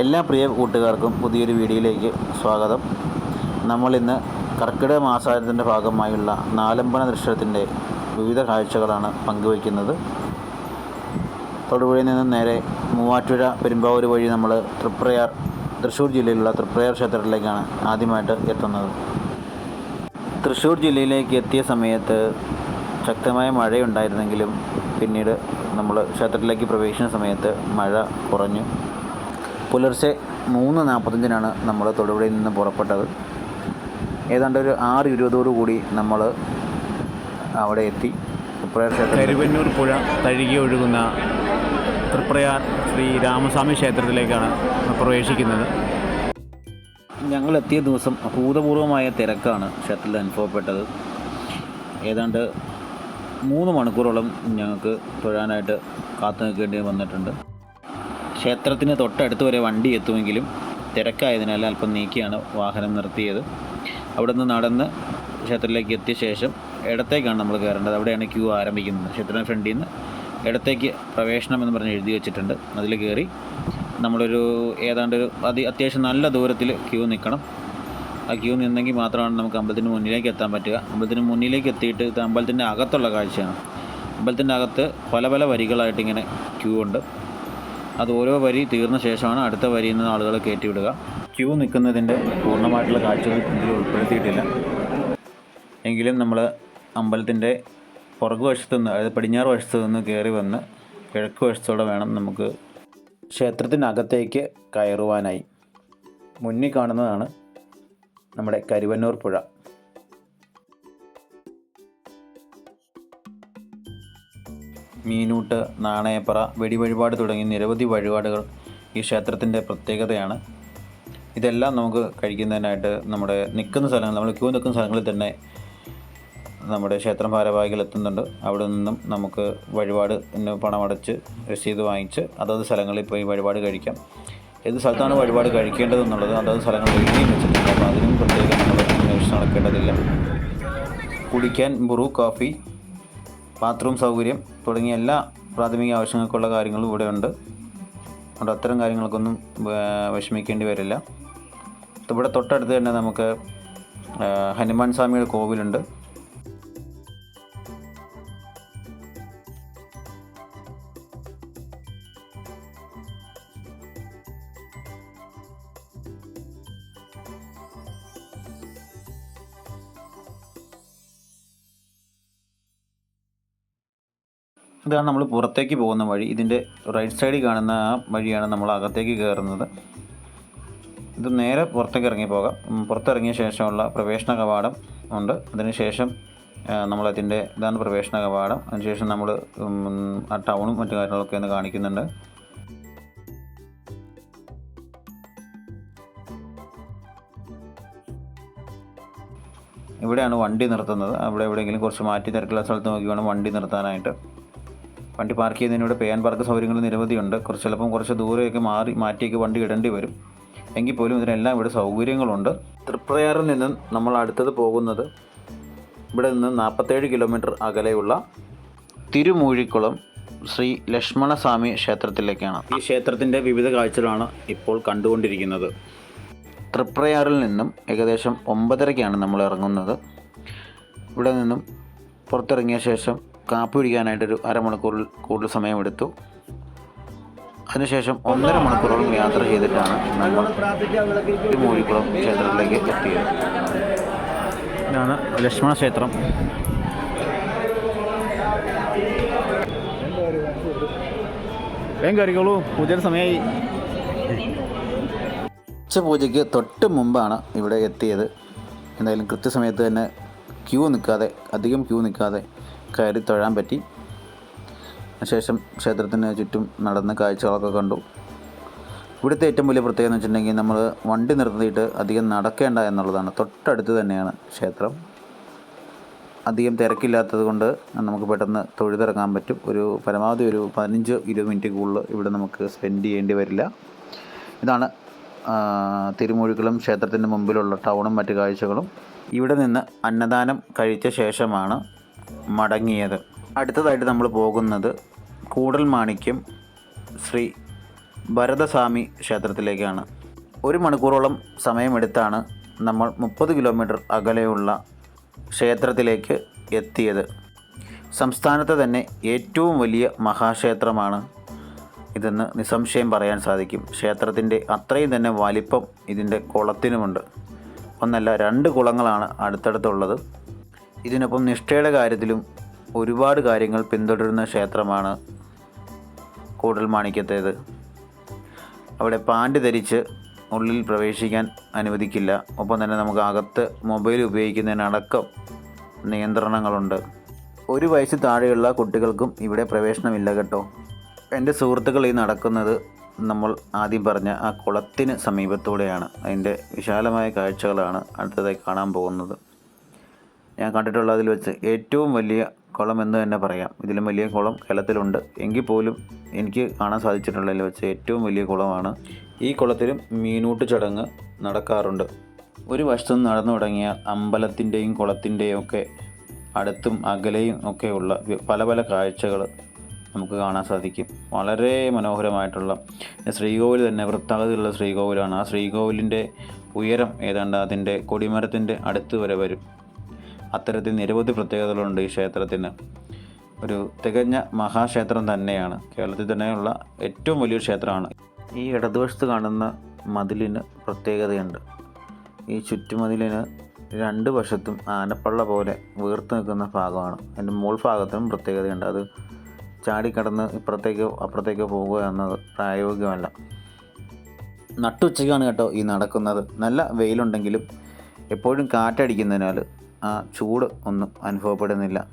എല്ലാ പ്രിയ കൂട്ടുകാർക്കും പുതിയൊരു വീഡിയോയിലേക്ക് സ്വാഗതം. നമ്മളിന്ന് കർക്കിടക മാസാചരണത്തിന്റെ ഭാഗമായുള്ള നാലമ്പന ദൃശ്യത്തിന്റെ വിവിധ കാഴ്ചകളാണ് പങ്കുവയ്ക്കുന്നത്. തൊടുപുഴയിൽ നിന്ന് നേരെ മൂവാറ്റുപുഴ പെരുമ്പാവൂർ വഴി നമ്മൾ തൃപ്രയാർ തൃശ്ശൂർ ജില്ലയിലുള്ള തൃപ്രയാർ ക്ഷേത്രത്തിലേക്കാണ് ആദ്യമായിട്ട് എത്തുന്നത്. തൃശ്ശൂർ ജില്ലയിലേക്ക് എത്തിയ സമയത്ത് ശക്തമായ മഴയുണ്ടായിരുന്നെങ്കിലും പിന്നീട് നമ്മൾ ക്ഷേത്രത്തിലേക്ക് പ്രവേശിക്കുന്ന സമയത്ത് മഴ കുറഞ്ഞു. പുലർച്ചെ മൂന്ന് നാൽപ്പത്തഞ്ചിനാണ് നമ്മൾ തൊടുപുഴയിൽ നിന്ന് പുറപ്പെട്ടത്. ഏതാണ്ട് ഒരു ആറ് ഇരുപതോടു കൂടി നമ്മൾ അവിടെ എത്തി. കരുവന്നൂർ പുഴ തഴുകി ഒഴുകുന്ന തൃപ്രയാർ ശ്രീ രാമസ്വാമി ക്ഷേത്രത്തിലേക്കാണ് പ്രവേശിക്കുന്നത്. ഞങ്ങൾ എത്തിയ ദിവസം അഭൂതപൂർവമായ തിരക്കാണ് ക്ഷേത്രത്തിൽ അനുഭവപ്പെട്ടത്. ഏതാണ്ട് മൂന്ന് മണിക്കൂറോളം ഞങ്ങൾക്ക് തൊഴാനായിട്ട് കാത്തു നിൽക്കേണ്ടി വന്നിട്ടുണ്ട്. ക്ഷേത്രത്തിന് തൊട്ടടുത്ത് വരെ വണ്ടി എത്തുമെങ്കിലും തിരക്കായതിനാൽ അല്പം നീക്കിയാണ് വാഹനം നിർത്തിയത്. അവിടെ നിന്ന് നടന്ന് ക്ഷേത്രത്തിലേക്ക് എത്തിയ ശേഷം ഇടത്തേക്കാണ് നമ്മൾ കയറേണ്ടത്. അവിടെയാണ് ക്യൂ ആരംഭിക്കുന്നത്. ക്ഷേത്രത്തിന്റെ ഫ്രണ്ടിൽ നിന്ന് ഇടത്തേക്ക് പ്രവേശനം എന്ന് പറഞ്ഞ് എഴുതി വെച്ചിട്ടുണ്ട്. അതിൽ കയറി നമ്മളൊരു ഏതാണ്ട് ഒരു അതി അത്യാവശ്യം നല്ല ദൂരത്തിൽ ക്യൂ നിൽക്കണം. ആ ക്യൂ നിന്നെങ്കിൽ മാത്രമാണ് നമുക്ക് അമ്പലത്തിന് മുന്നിലേക്ക് എത്താൻ പറ്റുക. അമ്പലത്തിന് മുന്നിലേക്ക് എത്തിയിട്ട് ഇത് അമ്പലത്തിന്റെ അകത്തുള്ള കാഴ്ചയാണ്. അമ്പലത്തിന്റെ അകത്ത് പല പല വരികളായിട്ട് ഇങ്ങനെ ക്യൂ ഉണ്ട്. അത് ഓരോ വരി തീർന്ന ശേഷമാണ് അടുത്ത വരിയിൽ നിന്ന് ആളുകളെ കയറ്റിവിടുക. ക്യൂ നിൽക്കുന്നതിന്റെ പൂർണമായിട്ടുള്ള കാഴ്ചകൾ ഇതിൽ ഉൾപ്പെടുത്തിയിട്ടില്ല. എങ്കിലും നമ്മൾ അമ്പലത്തിന്റെ പുറകു വശത്തു നിന്ന് അതായത് പടിഞ്ഞാറ് വശത്തു നിന്ന് കയറി വന്ന് കിഴക്ക് വശത്തോടെ വേണം നമുക്ക് ക്ഷേത്രത്തിനകത്തേക്ക് കയറുവാനായി. മുന്നിൽ കാണുന്നതാണ് നമ്മുടെ കരുവന്നൂർ പുഴ. മീനൂട്ട് നാണയപ്പറ വെടിവഴിപാട് തുടങ്ങി നിരവധി വഴിപാടുകൾ ഈ ക്ഷേത്രത്തിന്റെ പ്രത്യേകതയാണ്. ഇതെല്ലാം നമുക്ക് കഴിക്കുന്നതിനായിട്ട് നമ്മുടെ നിൽക്കുന്ന സ്ഥലങ്ങൾ നമ്മൾ ക്യൂ നിൽക്കുന്ന സ്ഥലങ്ങളിൽ തന്നെ നമ്മുടെ ക്ഷേത്രം ഭാരവാഹികൾ എത്തുന്നുണ്ട്. അവിടെ നിന്നും നമുക്ക് വഴിപാട് പണമടച്ച് രസീത് വാങ്ങിച്ച് അതത് സ്ഥലങ്ങളിൽ പോയി വഴിപാട് കഴിക്കാം. ഏത് സ്ഥലത്താണ് വഴിപാട് കഴിക്കേണ്ടത് എന്നുള്ളത് അതത് സ്ഥലങ്ങളിൽ എഴുതിയും വെച്ചിട്ടുണ്ട്. അപ്പോൾ അതിനും പ്രത്യേകം നമ്മൾ അന്വേഷിച്ച് നടക്കേണ്ടതില്ല. കുടിക്കാൻ ബുറു കോഫി ബാത്റൂം സൗകര്യം തുടങ്ങിയ എല്ലാ പ്രാഥമിക ആവശ്യങ്ങൾക്കുള്ള കാര്യങ്ങളും ഇവിടെ ഉണ്ട്. അതുകൊണ്ട് അത്തരം കാര്യങ്ങൾക്കൊന്നും വിഷമിക്കേണ്ടി വരില്ല. ഇവിടെ തൊട്ടടുത്ത് തന്നെ നമുക്ക് ഹനുമാൻ സ്വാമിയുടെ കോവിലുണ്ട്. ഇതാണ് നമ്മൾ പുറത്തേക്ക് പോകുന്ന വഴി. ഇതിന്റെ റൈറ്റ് സൈഡിൽ കാണുന്ന ആ വഴിയാണ് നമ്മൾ അകത്തേക്ക് കയറുന്നത്. ഇത് നേരെ പുറത്തേക്ക് ഇറങ്ങി പോകാം. പുറത്തിറങ്ങിയ ശേഷമുള്ള പ്രവേശന കവാടം ഉണ്ട്. അതിനുശേഷം നമ്മളതിന്റെ ഇതാണ് പ്രവേശന കവാടം. അതിനുശേഷം നമ്മൾ ആ ടൗണും മറ്റു കാര്യങ്ങളൊക്കെ ഒന്ന് കാണിക്കുന്നുണ്ട്. ഇവിടെയാണ് വണ്ടി നിർത്തുന്നത്. അവിടെ എവിടെയെങ്കിലും കുറച്ച് മാറ്റി തിരക്കുള്ള സ്ഥലത്ത് നോക്കി വേണം വണ്ടി നിർത്താനായിട്ട്. വണ്ടി പാർക്ക് ചെയ്യുന്നതിനോട് പേ ആൻഡ് പാർക്ക് സൗകര്യങ്ങൾ നിരവധിയുണ്ട്. കുറച്ച് ചിലപ്പം കുറച്ച് ദൂരെയൊക്കെ മാറി മാറ്റിയൊക്കെ വണ്ടി ഇടേണ്ടി വരും. എങ്കിൽ പോലും ഇതിനെല്ലാം ഇവിടെ സൗകര്യങ്ങളുണ്ട്. തൃപ്രയാറിൽ നിന്നും നമ്മൾ അടുത്തത് പോകുന്നത് ഇവിടെ നിന്ന് നാൽപ്പത്തേഴ് കിലോമീറ്റർ അകലെയുള്ള തിരുമൂഴിക്കുളം ശ്രീ ലക്ഷ്മണസ്വാമി ക്ഷേത്രത്തിലേക്കാണ്. ഈ ക്ഷേത്രത്തിന്റെ വിവിധ കാഴ്ചകളാണ് ഇപ്പോൾ കണ്ടുകൊണ്ടിരിക്കുന്നത്. തൃപ്രയാറിൽ നിന്നും ഏകദേശം ഒമ്പതരയ്ക്കാണ് നമ്മൾ ഇറങ്ങുന്നത്. ഇവിടെ നിന്നും പുറത്തിറങ്ങിയ ശേഷം കാപ്പി കുടിക്കാനായിട്ടൊരു അരമണിക്കൂറിൽ കൂടുതൽ സമയമെടുത്തു. അതിനുശേഷം ഒന്നര മണിക്കൂറോളം യാത്ര ചെയ്തിട്ടാണ് നമ്മൾ മൂഴിക്കുളം ക്ഷേത്രത്തിലേക്ക് എത്തിയത്. ഇതാണ് ലക്ഷ്മണ ക്ഷേത്രം. വേഗം കയറിക്കോളൂ. പൂജയുടെ സമയമായി. ഉച്ചപൂജയ്ക്ക് തൊട്ട് മുമ്പാണ് ഇവിടെ എത്തിയത്. എന്തായാലും കൃത്യസമയത്ത് തന്നെ ക്യൂ നിൽക്കാതെ അധികം ക്യൂ നിൽക്കാതെ കയറി തൊഴാൻ പറ്റി. അതിനുശേഷം ക്ഷേത്രത്തിന് ചുറ്റും നടന്ന് കാഴ്ചകളൊക്കെ കണ്ടു. ഇവിടുത്തെ ഏറ്റവും വലിയ പ്രത്യേകത എന്ന് വെച്ചിട്ടുണ്ടെങ്കിൽ നമ്മൾ വണ്ടി നിർത്തിയിട്ട് അധികം നടക്കേണ്ട എന്നുള്ളതാണ്. തൊട്ടടുത്ത് തന്നെയാണ് ക്ഷേത്രം. അധികം തിരക്കില്ലാത്തത് കൊണ്ട് നമുക്ക് പെട്ടെന്ന് തൊഴുതിറങ്ങാൻ പറ്റും. ഒരു പരമാവധി ഒരു പതിനഞ്ച് ഇരുപത് മിനിറ്റ് കൂടുതൽ ഇവിടെ നമുക്ക് സ്പെൻഡ് ചെയ്യേണ്ടി വരില്ല. ഇതാണ് തിരുമൂഴിക്കുളം ക്ഷേത്രത്തിന്റെ മുമ്പിലുള്ള ടൗണും മറ്റു കാഴ്ചകളും. ഇവിടെ നിന്ന് അന്നദാനം കഴിച്ച ശേഷമാണ് മടങ്ങിയത്. അടുത്തതായിട്ട് നമ്മൾ പോകുന്നത് കൂടൽ മാണിക്യം ശ്രീ ഭരതസ്വാമി ക്ഷേത്രത്തിലേക്കാണ്. ഒരു മണിക്കൂറോളം സമയമെടുത്താണ് നമ്മൾ മുപ്പത് കിലോമീറ്റർ അകലെയുള്ള ക്ഷേത്രത്തിലേക്ക് എത്തിയത്. സംസ്ഥാനത്തെ തന്നെ ഏറ്റവും വലിയ മഹാക്ഷേത്രമാണ് ഇതെന്ന് നിസ്സംശയം പറയാൻ സാധിക്കും. ക്ഷേത്രത്തിന്റെ അത്രയും തന്നെ വലിപ്പം ഇതിന്റെ കുളത്തിനുമുണ്ട്. ഒന്നല്ല രണ്ട് കുളങ്ങളാണ് അടുത്തടുത്തുള്ളത്. ഇതിനൊപ്പം നിഷ്ഠയുടെ കാര്യത്തിലും ഒരുപാട് കാര്യങ്ങൾ പിന്തുടരുന്ന ക്ഷേത്രമാണ് കൂടൽമാണിക്യത്തേത് അവിടെ പാന്റ് ധരിച്ച് ഉള്ളിൽ പ്രവേശിക്കാൻ അനുവദിക്കില്ല. ഒപ്പം തന്നെ നമുക്ക് അകത്ത് മൊബൈൽ ഉപയോഗിക്കുന്നതിനടക്കം നിയന്ത്രണങ്ങളുണ്ട്. ഒരു വയസ്സ് താഴെയുള്ള കുട്ടികൾക്കും ഇവിടെ പ്രവേശനമില്ല കേട്ടോ. എന്റെ സുഹൃത്തുക്കൾ ഈ നടക്കുന്നത് നമ്മൾ ആദ്യം പറഞ്ഞ ആ കുളത്തിന് സമീപത്തൂടെയാണ്. അതിന്റെ വിശാലമായ കാഴ്ചകളാണ് അടുത്തതായി കാണാൻ പോകുന്നത്. ഞാൻ കണ്ടിട്ടുള്ളതിൽ വെച്ച് ഏറ്റവും വലിയ കുളം എന്ന് തന്നെ പറയാം. ഇതിലും വലിയ കുളം കേരളത്തിലുണ്ട്. എങ്കിൽ പോലും എനിക്ക് കാണാൻ സാധിച്ചിട്ടുള്ളതിൽ വെച്ച് ഏറ്റവും വലിയ കുളമാണ്. ഈ കുളത്തിലും മീനൂട്ട് ചടങ്ങ് നടക്കാറുണ്ട്. ഒരു വശത്തു നിന്ന് നടന്നു തുടങ്ങിയാൽ അമ്പലത്തിന്റെയും കുളത്തിന്റെയും ഒക്കെ അടുത്തും അകലെയും ഒക്കെയുള്ള പല പല കാഴ്ചകൾ നമുക്ക് കാണാൻ സാധിക്കും. വളരെ മനോഹരമായിട്ടുള്ള ശ്രീകോവിൽ തന്നെ വൃത്താകൃതിയിലുള്ള ശ്രീകോവിലാണ്. ആ ശ്രീകോവിലിന്റെ ഉയരം ഏതാണ്ട് അതിന്റെ കൊടിമരത്തിന്റെ അടുത്ത് വരെ വരും. അത്തരത്തിൽ നിരവധി പ്രത്യേകതകളുണ്ട് ഈ ക്ഷേത്രത്തിന്. ഒരു തികഞ്ഞ മഹാക്ഷേത്രം തന്നെയാണ്. കേരളത്തിൽ തന്നെയുള്ള ഏറ്റവും വലിയൊരു ക്ഷേത്രമാണ്. ഈ ഇടതുവശത്ത് കാണുന്ന മതിലിന് പ്രത്യേകതയുണ്ട്. ഈ ചുറ്റുമതിലിന് രണ്ട് വശത്തും ആനപ്പള്ള പോലെ വീർത്ത് നിൽക്കുന്ന ഭാഗമാണ്. അതിന്റെ മുകൾ ഭാഗത്തിനും പ്രത്യേകതയുണ്ട്. അത് ചാടിക്കടന്ന് ഇപ്പുറത്തേക്കോ അപ്പുറത്തേക്കോ പോകുക എന്നത് പ്രായോഗികമല്ല. നട്ടുച്ചയ്ക്കാണ് കേട്ടോ ഈ നടക്കുന്നത്. നല്ല വെയിലുണ്ടെങ്കിലും എപ്പോഴും കാറ്റടിക്കുന്നതിനാൽ ആ ചൂട് ഒന്നും അനുഭവപ്പെടുന്നില്ല.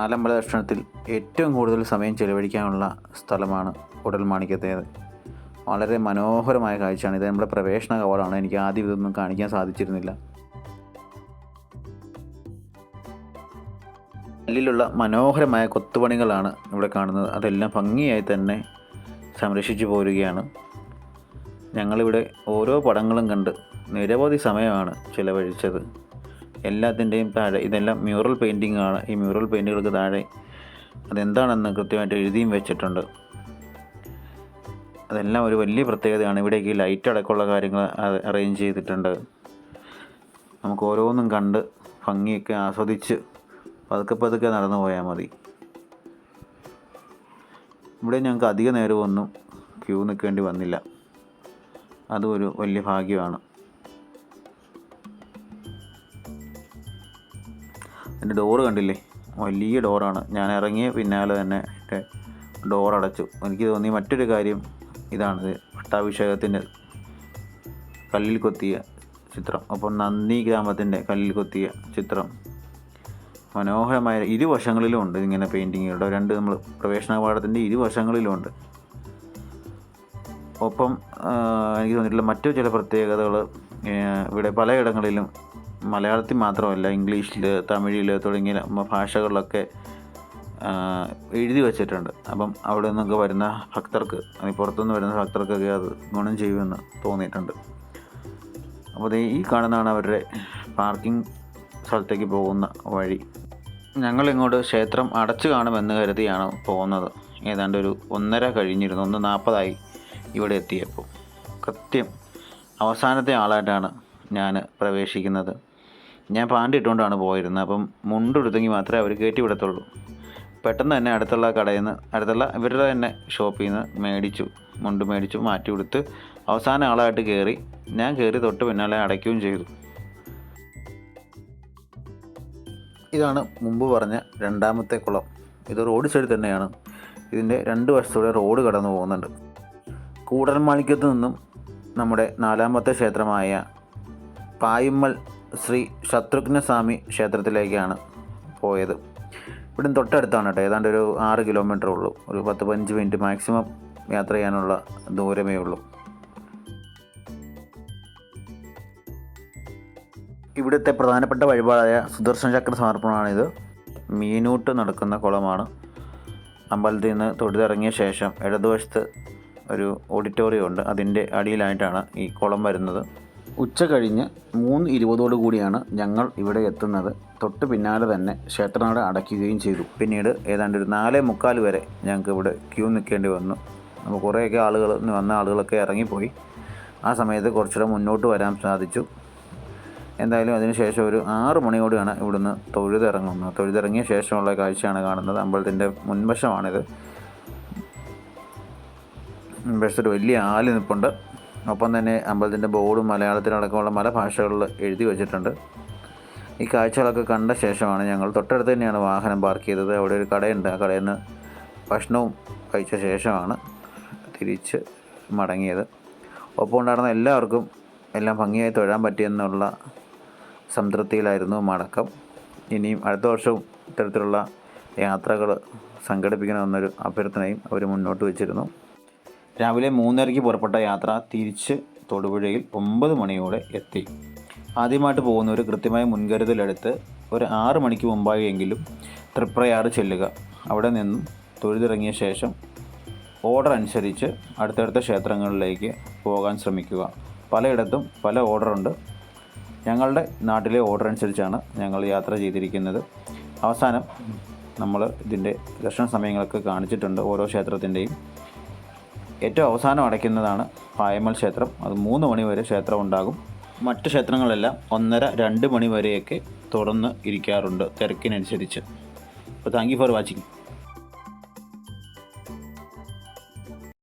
നാലമ്പല ദർശനത്തിൽ ഏറ്റവും കൂടുതൽ സമയം ചെലവഴിക്കാനുള്ള സ്ഥലമാണ് ഉടൽമാണിക്കത്തേത്. വളരെ മനോഹരമായ കാഴ്ചയാണ്. ഇത് നമ്മുടെ പ്രവേശന കവാടമാണ് എനിക്ക് ആദ്യം ഇതൊന്നും കാണിക്കാൻ സാധിച്ചിരുന്നില്ല. കല്ലിലുള്ള മനോഹരമായ കൊത്തുപണികളാണ് ഇവിടെ കാണുന്നത്. അതെല്ലാം ഭംഗിയായി തന്നെ സംരക്ഷിച്ചു പോരുകയാണ്. ഞങ്ങളിവിടെ ഓരോ പടങ്ങളും കണ്ട് നിരവധി സമയമാണ് ചിലവഴിച്ചത്. എല്ലാത്തിന്റെയും താഴെ ഇതെല്ലാം മ്യൂറൽ പെയിന്റിംഗ് ആണ്. ഈ മ്യൂറൽ പെയിന്റുകൾക്ക് താഴെ അതെന്താണെന്ന് കൃത്യമായിട്ട് എഴുതിയും വെച്ചിട്ടുണ്ട്. അതെല്ലാം ഒരു വലിയ പ്രത്യേകതയാണ്. ഇവിടേക്ക് ലൈറ്റ് അടക്കമുള്ള കാര്യങ്ങൾ അറേഞ്ച് ചെയ്തിട്ടുണ്ട്. നമുക്ക് ഓരോന്നും കണ്ട് ഭംഗിയൊക്കെ ആസ്വദിച്ച് പതുക്കെ പതുക്കെ നടന്നു പോയാൽ മതി. ഇവിടെ ഞങ്ങൾക്ക് അധിക നേരമൊന്നും ക്യൂ നിൽക്കേണ്ടി വന്നില്ല. അതും ഒരു വലിയ ഭാഗ്യമാണ്. എന്റെ ഡോറ് കണ്ടില്ലേ? വലിയ ഡോറാണ് ഞാൻ ഇറങ്ങിയ പിന്നാലെ തന്നെ എന്റെ ഡോർ അടച്ചു. എനിക്ക് തോന്നി മറ്റൊരു കാര്യം ഇതാണിത്. പട്ടാഭിഷേകത്തിന്റെ കല്ലിൽ കൊത്തിയ ചിത്രം. അപ്പോൾ നന്ദി ഗ്രാമത്തിന്റെ കല്ലിൽ കൊത്തിയ ചിത്രം. മനോഹരമായ ഇരുവശങ്ങളിലും ഉണ്ട് ഇങ്ങനെ പെയിന്റിങ്ങുകളുടെ രണ്ട് നമ്മൾ പ്രവേശന പാഠത്തിന്റെ ഇരുവശങ്ങളിലും ഉണ്ട്. ഒപ്പം എനിക്ക് തോന്നിയിട്ടുള്ള മറ്റു ചില പ്രത്യേകതകൾ ഇവിടെ പലയിടങ്ങളിലും മലയാളത്തിൽ മാത്രമല്ല ഇംഗ്ലീഷിൽ തമിഴിൽ തുടങ്ങിയ ഭാഷകളിലൊക്കെ എഴുതി വച്ചിട്ടുണ്ട്. അപ്പം അവിടെ നിന്നൊക്കെ വരുന്ന ഭക്തർക്ക് പുറത്തുനിന്ന് വരുന്ന ഭക്തർക്കൊക്കെ അത് ഗുണം ചെയ്യുമെന്ന് തോന്നിയിട്ടുണ്ട്. അപ്പോൾ ദേ ഈ കാണുന്നതാണ് അവരുടെ പാർക്കിംഗ് സ്ഥലത്തേക്ക് പോകുന്ന വഴി. ഞങ്ങൾ ഇങ്ങോട്ട് ക്ഷേത്രം അടച്ചു കാണുമെന്ന് കരുതിയാണ് പോകുന്നത്. ഏതാണ്ട് ഒരു ഒന്നര കഴിഞ്ഞിരുന്നു ഒന്ന് നാൽപ്പതായി ഇവിടെ എത്തിയപ്പോൾ. കൃത്യം അവസാനത്തെ ആളായിട്ടാണ് ഞാൻ പ്രവേശിക്കുന്നത്. ഞാൻ പാന്റ് ഇട്ടുകൊണ്ടാണ് പോയിരുന്നത്. അപ്പം മുണ്ടെടുത്തെങ്കിൽ മാത്രമേ അവർ കയറ്റി വിടത്തുള്ളൂ. പെട്ടെന്ന് തന്നെ അടുത്തുള്ള കടയിൽ നിന്ന് അടുത്തുള്ള ഇവരുടെ തന്നെ ഷോപ്പിൽ നിന്ന് മേടിച്ചു മുണ്ട് മേടിച്ചു മാറ്റി കൊടുത്ത് അവസാന ആളായിട്ട് കയറി ഞാൻ കയറി തൊട്ട് പിന്നാലെ അടയ്ക്കുകയും ചെയ്തു. ഇതാണ് മുമ്പ് പറഞ്ഞ രണ്ടാമത്തെ കുളം. ഇത് റോഡ് സൈഡ് തന്നെയാണ്. ഇതിന്റെ രണ്ട് വശത്തൂടെ റോഡ് കടന്നു പോകുന്നുണ്ട്. കൂടൽ കൂടൽമാണിക്യത്ത് നിന്നും നമ്മുടെ നാലാമത്തെ ക്ഷേത്രമായ പായുമ്മൽ ശ്രീ ശത്രുഘ്നസ്വാമി ക്ഷേത്രത്തിലേക്കാണ് പോയത്. ഇവിടെ തൊട്ടടുത്താണ് കേട്ടോ ഏതാണ്ട് ഒരു ആറ് കിലോമീറ്റർ ഉള്ളൂ. ഒരു പത്ത് പതിനഞ്ച് മിനിറ്റ് മാക്സിമം യാത്ര ചെയ്യാനുള്ള ദൂരമേ ഉള്ളൂ. ഇവിടുത്തെ പ്രധാനപ്പെട്ട വഴിപാടായ സുദർശന ചക്ര സമർപ്പണമാണിത്. മീനൂട്ട് നടക്കുന്ന കുളമാണ്. അമ്പലത്തിൽ നിന്ന് തൊഴുതിറങ്ങിയ ശേഷം ഇടതുവശത്ത് ഒരു ഓഡിറ്റോറിയം ഉണ്ട്. അതിന്റെ അടിയിലായിട്ടാണ് ഈ കുളം വരുന്നത്. ഉച്ച കഴിഞ്ഞ് മൂന്ന് ഇരുപതോടു കൂടിയാണ് ഞങ്ങൾ ഇവിടെ എത്തുന്നത്. തൊട്ട് പിന്നാലെ തന്നെ ക്ഷേത്രനട അടയ്ക്കുകയും ചെയ്തു. പിന്നീട് ഏതാണ്ട് ഒരു നാലേ മുക്കാൽ വരെ ഞങ്ങൾക്ക് ഇവിടെ ക്യൂ നിൽക്കേണ്ടി വന്നു. അപ്പോൾ കുറേയൊക്കെ ആളുകൾ വന്ന ആളുകളൊക്കെ ഇറങ്ങിപ്പോയി. ആ സമയത്ത് കുറച്ചുകൂടെ മുന്നോട്ട് വരാൻ സാധിച്ചു. എന്തായാലും അതിനുശേഷം ഒരു ആറ് മണിയോടെയാണ് ഇവിടുന്ന് തൊഴുതിറങ്ങുന്നത്. തൊഴുതിറങ്ങിയ ശേഷമുള്ള കാഴ്ചയാണ് കാണുന്നത്. അമ്പലത്തിന്റെ മുൻവശമാണിത്. മുൻവശത്തൊരു വലിയ ആൽ നിൽപ്പുണ്ട് ഒപ്പം തന്നെ അമ്പലത്തിന്റെ ബോർഡും മലയാളത്തിലടക്കമുള്ള പല ഭാഷകളിൽ എഴുതി വച്ചിട്ടുണ്ട്. ഈ കാഴ്ചകളൊക്കെ കണ്ട ശേഷമാണ് ഞങ്ങൾ തൊട്ടടുത്ത് തന്നെയാണ് വാഹനം പാർക്ക് ചെയ്തത്. അവിടെ ഒരു കടയുണ്ട്. ആ കടയിൽ നിന്ന് ഭക്ഷണവും കഴിച്ച ശേഷമാണ് തിരിച്ച് മടങ്ങിയത്. ഒപ്പം ഉണ്ടായിരുന്ന എല്ലാവർക്കും എല്ലാം ഭംഗിയായി തൊഴാൻ പറ്റിയെന്നുള്ള സംതൃപ്തിയിലായിരുന്നു മടക്കം. ഇനിയും അടുത്ത വർഷവും ഇത്തരത്തിലുള്ള യാത്രകൾ സംഘടിപ്പിക്കണമെന്നൊരു അഭ്യർത്ഥനയും അവർ മുന്നോട്ട് വെച്ചിരുന്നു. രാവിലെ മൂന്നരയ്ക്ക് പുറപ്പെട്ട യാത്ര തിരിച്ച് തൊടുപുഴയിൽ ഒമ്പത് മണിയോടെ എത്തി. ആദ്യമായിട്ട് പോകുന്നവർ കൃത്യമായ മുൻകരുതലെടുത്ത് ഒരു ആറ് മണിക്ക് മുമ്പായി എങ്കിലും ചെല്ലുക. അവിടെ നിന്നും തൊഴുതിറങ്ങിയ ശേഷം ഓർഡർ അനുസരിച്ച് അടുത്തടുത്ത ക്ഷേത്രങ്ങളിലേക്ക് പോകാൻ ശ്രമിക്കുക. പലയിടത്തും പല ഓർഡറുണ്ട് ഞങ്ങളുടെ നാട്ടിലെ ഓർഡർ അനുസരിച്ചാണ് ഞങ്ങൾ യാത്ര ചെയ്തിരിക്കുന്നത്. അവസാനം നമ്മൾ ഇതിന്റെ ദർശന സമയങ്ങളൊക്കെ കാണിച്ചിട്ടുണ്ട് ഓരോ ക്ഷേത്രത്തിന്റെയും. ഏറ്റവും അവസാനം അടയ്ക്കുന്നതാണ് പായമൽ ക്ഷേത്രം. അത് മൂന്ന് മണി വരെ ക്ഷേത്രം ഉണ്ടാകും. മറ്റ് ക്ഷേത്രങ്ങളെല്ലാം ഒന്നര രണ്ട് മണി വരെയൊക്കെ തുറന്ന് ഇരിക്കാറുണ്ട് തിരക്കിനനുസരിച്ച്. അപ്പോൾ താങ്ക് യു ഫോർ വാച്ചിങ്